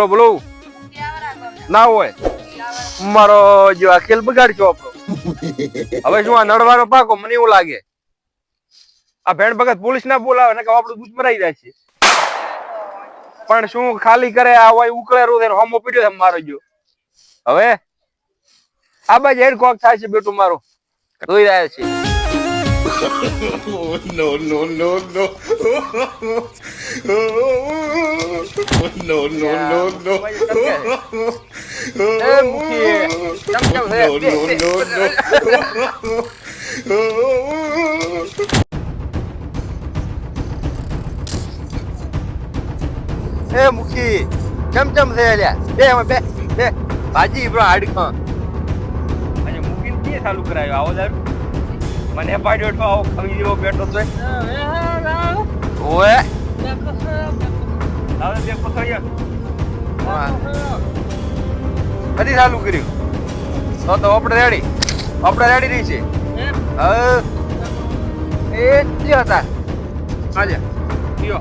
બોલો બોલો. ના હોય. મારો જો આ ખેલ બગાડશો આપણો? હવે શું આ નડવાનો પાકો? મને એવું લાગે. આ ભેણ ભગત પોલીસ ના બોલાવે ને કે આપણું દૂધ મરાઈ જાય છે. પણ શું ખાલી કરે આ હોય ઉકળે રો હોમો પીડ્યો છે મારો જો. હવે આ બાજુ હેડ કોક થાય છે બેટું મારું. રોઈ રહ્યા છે. Oh, no, no, no, no. no, no, no, no. એ મુખી ચમ ચમ હે No, no, no, no. એ મુખી ચમ ચમ છે અલ્યા બે એમાં બે બે ભાજી બ્રો હાડકો અને મુખી કે ચાલુ કરાયો આવો દારૂ મને પાડ્યો તો આવો ખાવી જેવો બેઠો તો ઓએ હવે બે પથોડિયા કદી ચાલુ કર્યું. તો તો આપણે રેડી આપણે રેડી રહી છે. એ જે હતા. આજે લ્યો.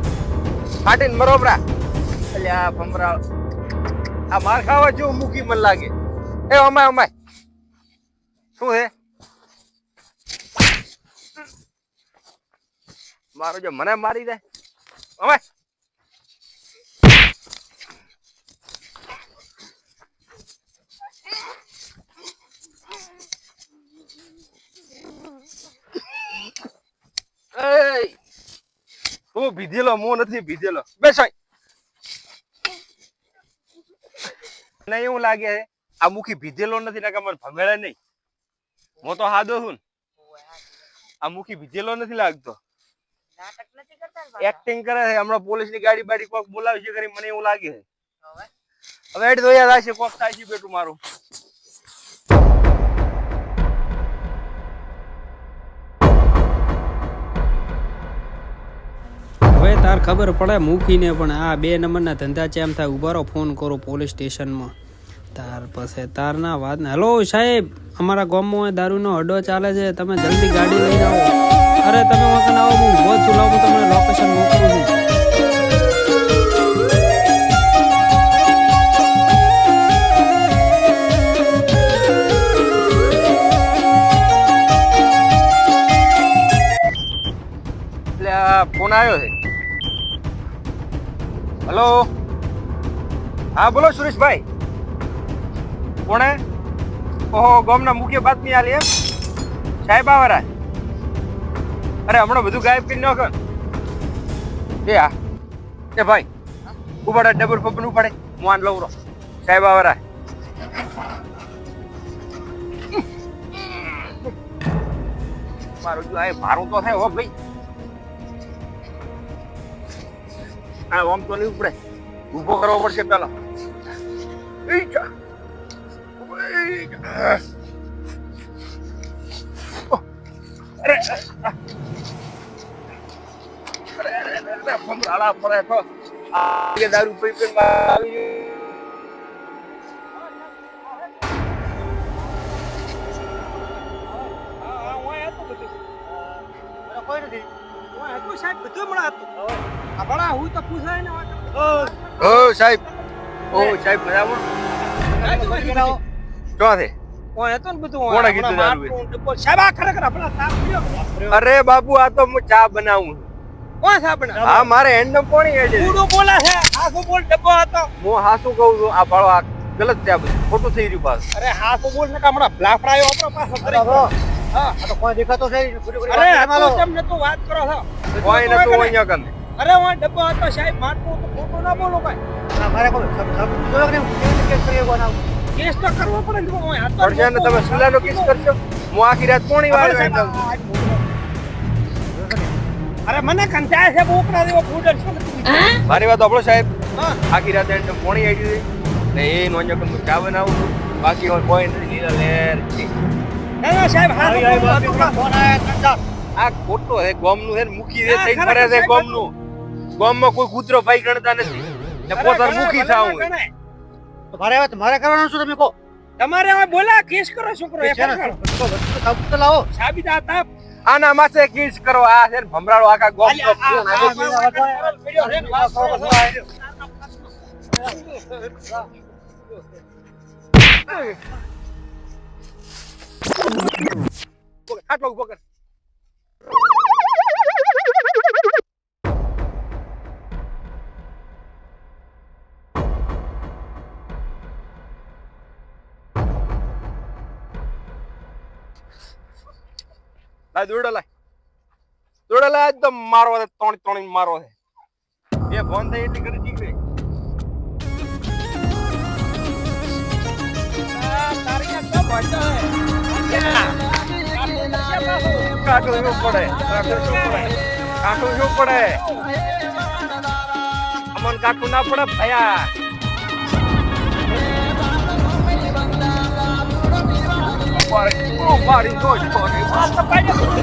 ફાટીને બરોબરા અલ્યા ભમરા આ માર ખાવા જેવું મૂકી મને લાગે. એ, અમાય અમાય. શું છે મારો જો મને મારી દે. હવે. હું ભીધેલો મો નથી ભીધેલો. બેસાય મને એવું લાગે આ મુખી ભીધેલો નથી ને મને ભમેળે નહીં. હું તો હાદો છું આ મુખી ભીધેલો નથી લાગતો. એક્ટિંગ કરે છે. હમણાં પોલીસની ગાડી બાડી કોક બોલાવી છે કરી મને એવું લાગે છે. હવે? એડ ધોયા થાય છે કોક થાય છે બેટું મારું. હવે તાર ખબર પડે મૂકીને પણ આ બે નંબરના ધંધા છે એમ થાય ઉભારો ફોન કરો પોલીસ સ્ટેશનમાં. તાર પછી તારના વાત ને હેલો સાહેબ અમારા ગામમાં દારૂનો અડ્ડો ચાલે છે તમે જલ્દી ગાડી લઈને આવો. અરે તમે વખત આવો લોકેશન મોકલું ફોન આવ્યો છે. હલો? હા, બોલો સુરેશભાઈ. કોણે? ઓહો, ગામના મુખ્ય બાતમી આલી એમ? સાહેબ આવારા? અરે, હમણાં બધું ગાયબ કરી નાખો. એ હા એ ભાઈ ઉપાડે ડબલ પપ્પન ઉપાડે. હું આન લઉં સાહેબ આવરા મારું જો આ ભારું તો થાય હો ભાઈ. આ ઓમ તો નહીં ઉપડે. ઊભો કરવો પડશે પેલા. અરે, અરે, ભમરાળા પડે તો આ દારૂ પી પી આવી ગયું. સાહેબ ઓ સાહેબ. મજામાં ચોથે? અરે બાપુ આ તો હું ચા બનાવું છું. હા મારે હેન્ડમ કોણી હે છે? હું હાસું કહું છું આ ભાળો આ ગલત છે આ બધું. ખોટું થઈ રહ્યું પાછું. અરે હા તો બોલ ને કે હમણાં લાફડાયો આપણો પાછો. કરી હા. તો કોઈ દેખાતો છે અરે વાત આ કરે તો. કેમ વાત કરો છો. કોઈ તો નતું અહીંયા કન અરે હું ડબ્બો હતો સાહેબ મારતો તો ખોટું ના બોલો ભાઈ. મારે કોઈ સબ- સબ- જોયો કે કેવી રીતે કેસ કરી શકવાનો? કેસ તો કરવો પડે ને હું તો તમે સુલાનો કેસ કરશો. હું આખી રાત કોણી વાળો સાહેબ, અરે મને કંટાળે છે બોકડા જેવો ફૂડર છે મારી વાત આપણો સાહેબ. આખી રાતે કોણી આવી હતી. ને એ નોંજો કે હું ચા બનાવું બાકી કોઈ નથી લીલા લેર ના ના સાહેબ હા વાત ઉપર ફોન આયા આ ખોટો છે ગોમનું છે મૂકી દે થઈ ફરે છે ગોમનું. ગોમમાં કોઈ કૂતરો ભાઈ ગણતા નથી. ને પોતાનું મૂકી. તો મારે હવે મારે કરવાનું શું તમે કહો? તમારે હવે બોલા કેસ કરો છોકરો એ તો લાવો. સાબિત આ તાપ. આના માથે કિડ્સ કરો આ છે ભમરાળો આખા ગોમ આ- આ- આ- આ- દોડો લાય. દોડો લાય એકદમ મારો છે ત્રણ ત્રણ મારો છે. એ ફોન થઈ એટલી કરી દીકરી કાઠું શું પડે કાઠું શું પડે કાઠું શું પડે. અમન કાકુ ના પડે, ભયા. fora, o Mário dois fora. Ah, tá pai da puta.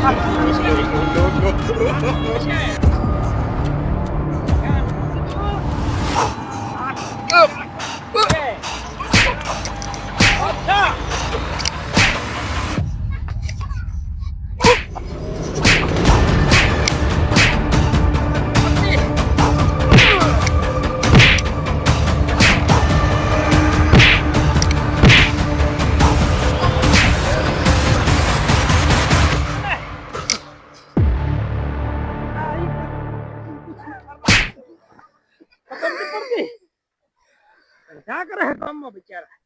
ક્યાં કરે ગામમાં બિચારા.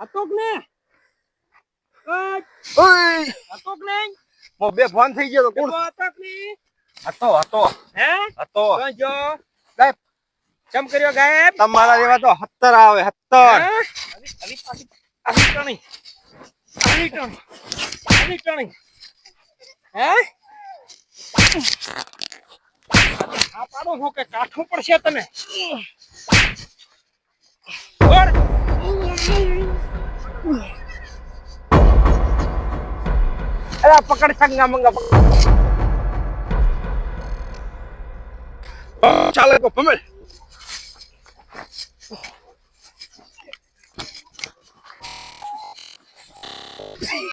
હતોક ને? ઓય. હતોક ને? મો બે ફોન થઈ ગયો કોણ? હતોક ને? હતો હતો. હે? હતો. જો. ગાયબ. ચમ કર્યો ગાયબ? તમારા જેવા તો 70 આવે 70 અલી પાછી અલી ટણી. અલી ટણી. અલી ટણી. હે? આ પાડો હો કે કાઠું પડશે તને. અરે આ પકડ સંગા મંગા પકડ ચાલે કો ભમેલ